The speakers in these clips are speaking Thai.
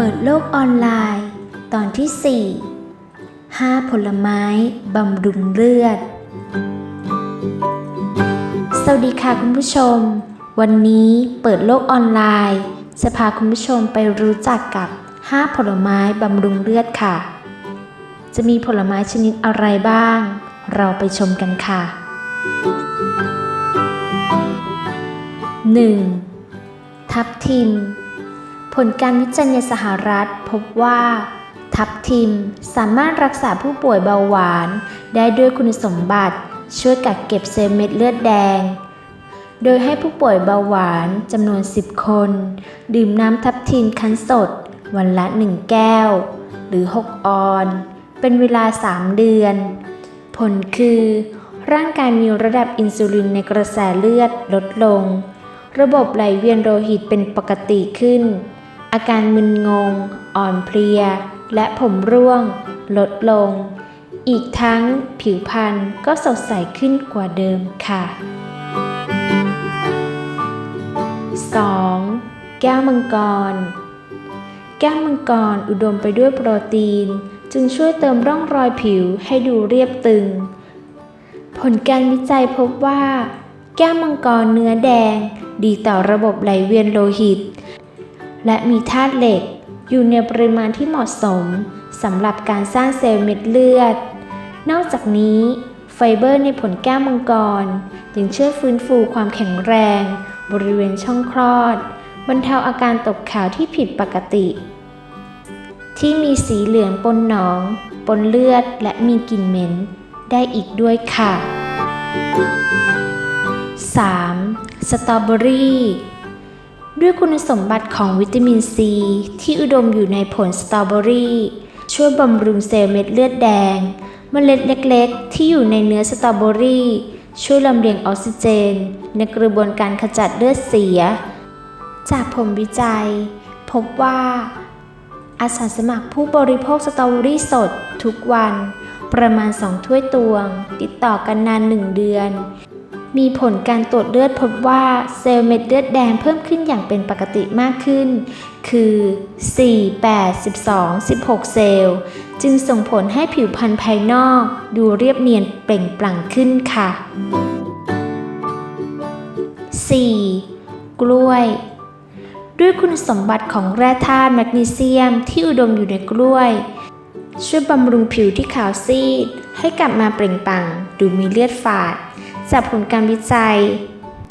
เปิดโลกออนไลน์ ตอนที่ 4 5 ผลไม้บำรุงเลือด สวัสดีค่ะคุณผู้ชม วันนี้เปิดโลกออนไลน์ จะพาคุณผู้ชมไปรู้จักกับ 5 ผลไม้บำรุงเลือดค่ะ จะมีผลไม้ชนิดอะไรบ้าง เราไปชมกันค่ะ 1. ทับทิม ผลการวิจัยในสหรัฐพบว่า ทับทิมสามารถรักษาผู้ป่วยเบาหวาน ได้ด้วยคุณสมบัติ ช่วยกักเก็บเซลล์เม็ดเลือดแดง โดยให้ผู้ป่วยเบาหวานจำนวน 10 คน ดื่มน้ำทับทิมคั้นสด วันละ 1 แก้ว หรือ 6 ออน เป็นเวลา 3 เดือน ผลคือ ร่างกายมีระดับอินซูลินในกระแสเลือดลดลง ระบบไหลเวียนโลหิตเป็นปกติขึ้น อาการมึนงง อ่อนเพลีย และผมร่วง ลดลง อีกทั้งผิวพรรณก็สดใสขึ้นกว่าเดิมค่ะ 2. แก้วมังกร แก้วมังกรอุดมไปด้วยโปรตีน จึงช่วยเติมร่องรอยผิวให้ดูเรียบตึง ผลการวิจัยพบว่า แก้วมังกรเนื้อแดง ดีต่อระบบไหลเวียนโลหิต และมีธาตุเหล็ก อยู่ในปริมาณที่เหมาะสมสำหรับการสร้างเซลล์เม็ดเลือด นอกจากนี้ไฟเบอร์ในผลแก้วมังกร ยังช่วยฟื้นฟูความแข็งแรง บริเวณช่องคลอด บรรเทาอาการตกขาวที่ผิดปกติ ที่มีสีเหลืองปนหนอง ปนเลือดและมีกลิ่นเหม็น ได้อีกด้วยค่ะ 3. สตรอเบอรี่ ด้วยคุณสมบัติของวิตามินซี ที่อุดมอยู่ในผลสตรอเบอรี่ ช่วยบำรุงเซลล์เม็ดเลือดแดง เมล็ดเล็กๆ ที่อยู่ในเนื้อสตรอเบอรี่ ช่วยลำเลียงออกซิเจน ในกระบวนการขจัดเลือดเสีย จากผลวิจัย พบว่าอาสาสมัครผู้บริโภคสตรอเบอรี่สดทุกวัน ประมาณ 2 ถ้วยตวง ติดต่อกันนาน 1 เดือน มีผลการตรวจเลือดพบว่าเซลล์เม็ดเลือดแดงเพิ่มขึ้นอย่างเป็นปกติมากขึ้น คือ 4 8 12 16 เซลล์ จึงส่งผลให้ผิวพรรณภายนอกดูเรียบเนียนเปล่งปลั่งขึ้นค่ะ 4. กล้วย ด้วยคุณสมบัติของแร่ธาตุแมกนีเซียมที่อุดมอยู่ในกล้วย ช่วยบำรุงผิวที่ขาวซีด ให้กลับมาเปล่งปลั่งดูมีเลือดฝาด จากผลการวิจัย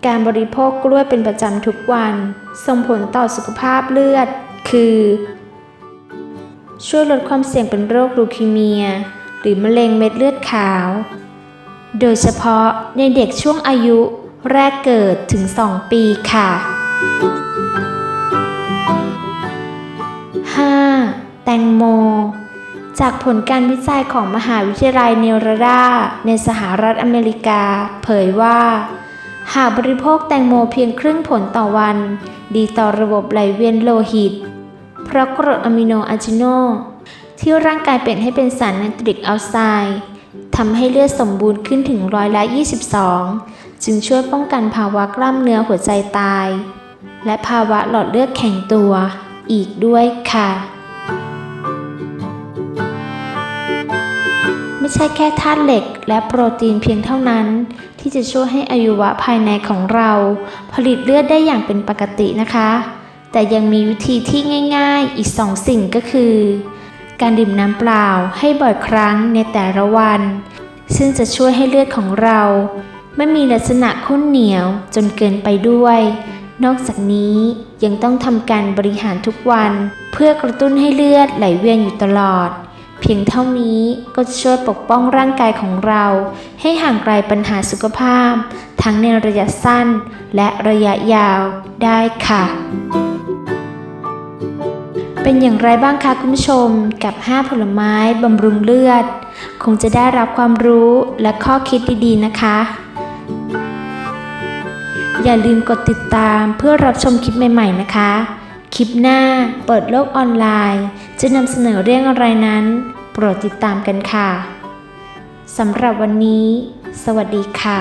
การบริโภคกล้วยเป็นประจำทุกวัน ส่งผลต่อสุขภาพเลือด คือ ช่วยลดความเสี่ยงเป็นโรคลูคีเมีย หรือมะเร็งเม็ดเลือดขาว โดยเฉพาะในเด็กช่วงอายุแรกเกิดถึง 2 ปีค่ะ 5. แตงโม จากผลการวิจัยของมหาวิทยาลัยเนวาดาในสหรัฐอเมริกา เผยว่า หากบริโภคแตงโมเพียงครึ่งผลต่อวัน ดีต่อระบบไหลเวียนโลหิต เพราะกรดอะมิโนอะจิโน ที่ร่างกายเปลี่ยนให้เป็นสารไนตริกออกไซด์ทำให้เลือดสมบูรณ์ขึ้นถึงร้อยละ 22 จึงช่วยป้องกันภาวะกล้ามเนื้อหัวใจตาย และภาวะหลอดเลือดแข็งตัว อีกด้วยค่ะ ไม่ใช่แค่ธาตุเหล็กและโปรตีนเพียงเท่านั้น ที่จะช่วยให้อายุวะภายในของเรา ผลิตเลือดได้อย่างเป็นปกตินะคะ แต่ยังมีวิธีที่ง่าย ๆ อีกสองสิ่งก็คือ การดื่มน้ำเปล่าให้บ่อยครั้งในแต่ละวัน ซึ่งจะช่วยให้เลือดของเรา ไม่มีลักษณะข้นเหนียวจนเกินไปด้วย นอกจากนี้ยังต้องทำการบริหารทุกวัน เพื่อกระตุ้นให้เลือดไหลเวียนอยู่ตลอด เพียงเท่านี้ก็จะช่วยปกป้องร่างกายของเรา ให้ห่างไกลปัญหาสุขภาพ ทั้งในระยะสั้นและระยะยาวได้ค่ะ เป็นอย่างไรบ้างคะคุณผู้ชมกับ 5 ผลไม้บำรุงเลือด คงจะได้รับความรู้และข้อคิดดีๆนะคะ อย่าลืมกดติดตามเพื่อรับชมคลิปใหม่ ๆ นะคะ คลิปหน้าเปิดโลกออนไลน์ จะนำเสนอเรื่องอะไรนั้น โปรดติดตามกันค่ะสำหรับวันนี้ สวัสดีค่ะ